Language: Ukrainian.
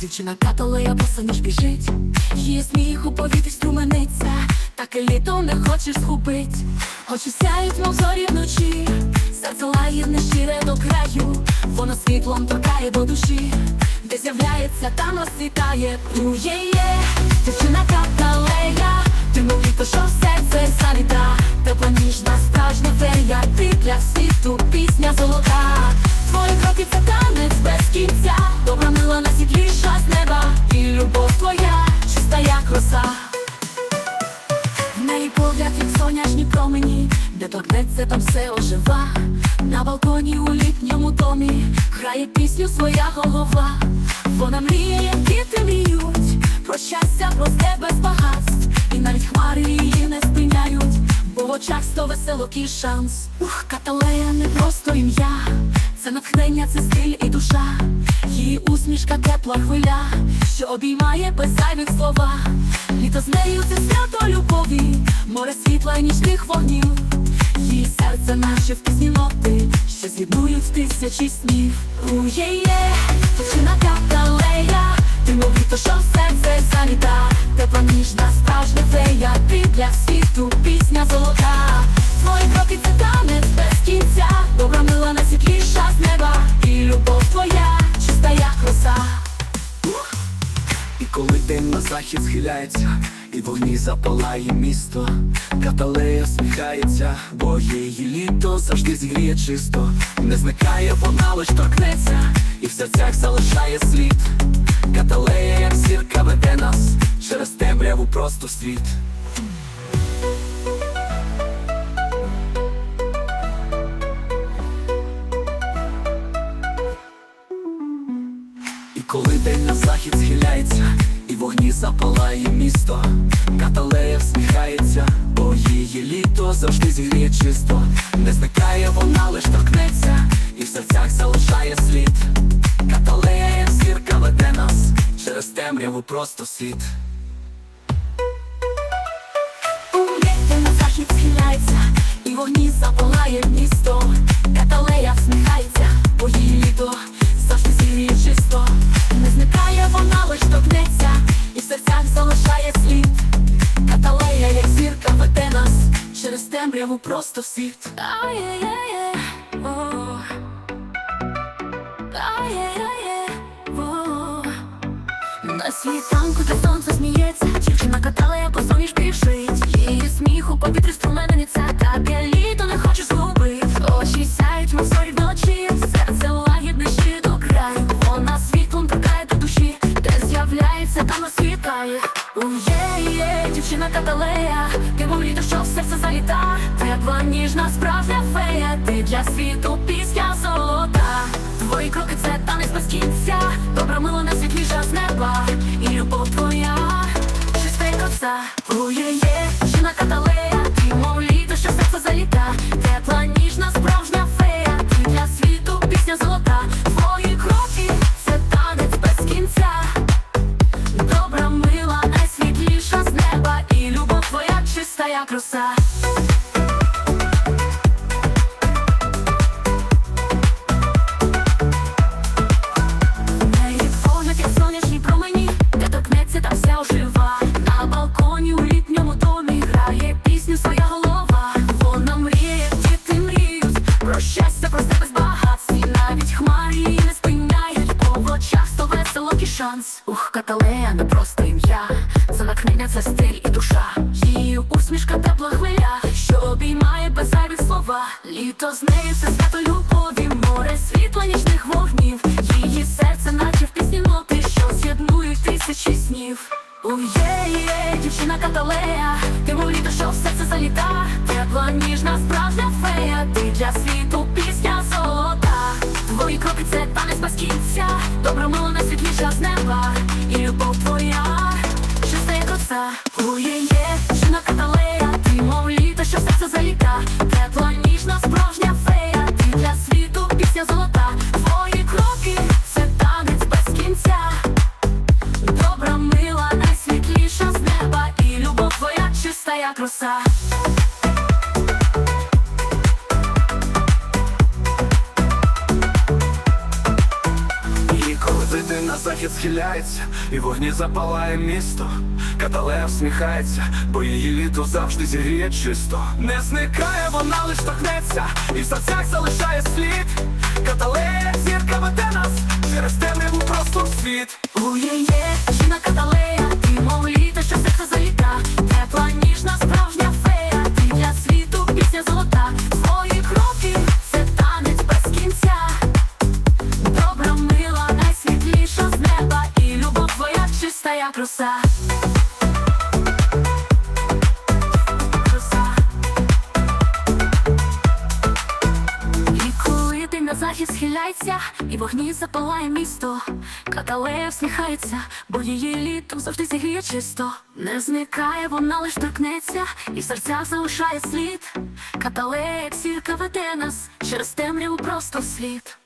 Дівчина каталея боса ніж біжить, її сміх у повітрі струмениться, так і літо не хочеш згубить. Очі сяють, мов зорі вночі, серце лає нещире до краю, воно світлом торкає до душі, де з'являється, там розцвітає. Плює-є, дівчина каталея, ти мов літо, що в серце заліта, тепла ніжна справжня Неї погляд, як сонячні промені, де торкнеться, там все ожива. На балконі у літньому домі грає пісню своя голова. Вона мріє, як діти мріють, про щастя, просте без багатств. І навіть хмари її не спиняють, бо в очах сто веселокий шанс. Ух, каталея не просто ім'я, це натхнення, це стиль і душа. Її усмішка тепла хвиля, що обіймає без зайвих слова. Літо з нею це свято любові, море світла і нічних вогнів. Її серце наче в пісні ноти, що з'єднують тисячі снів. Ує-є, дівчина каталея, ти мов літо, що в серце заліта, тепла ніжна справжня фея, ти для світу пісня золота. Твої кроки це танець без кінця, добра мила найсвітліша з неба, і любов твоя чиста як роса. Коли день на захід схиляється, і вогні запалає місто, каталея сміхається, бо її літо завжди зігріє чисто. Не зникає вона, лиш торкнеться, і в серцях залишає слід. Каталея, як зірка веде нас через темряву просто в світ. Коли день на захід схиляється, вогні запалає місто, каталея всміхається, бо її літо завжди зігріє чисто. Не зникає вона, лиш торкнеться, і в серцях залишає слід. Каталея, як зірка веде нас через темряву просто світ. Вогні запалає місто. Каталея всміхається, просто в світ. Ай-яй-яй-яй. Ай-яй-яй-яй. На світанку, де сонце сміється, дівчина каталея по зоні біжить Її дівчина каталея, ти мов літо, що в серце заліта? Тепла ніжна справжня фея, ти для світу пісня золота. Твої кроки це танець без кінця, добра мило на світлі з неба, чиста просто ім'я. Це натхнення, це стиль і душа. Її усмішка тепла хвиля, що обіймає без зайвих слова. Літо з нею це свято любові, море світла нічних вогнів. Її серце, наче в пісні ноти, що з'єднують тисячі снів. Ує-є, дівчина каталея, чиста як. І коли ти на захід схиляється, і вогні запалає місто. Каталея всміхається, бо її літо завжди зігріє чисто. Не зникає, вона лиш торкнеться, і в серцях залишає слід. Каталея, зірка веде нас через темряву просто в світ. Ує-є, жіна схиляється, і вогні запалає місто, каталея всміхається, бо її літо завжди зігріє чисто. Не зникає, вона лиш торкнеться, і в серцях залишає слід. Каталея, як сірка веде нас через темряву просто світ.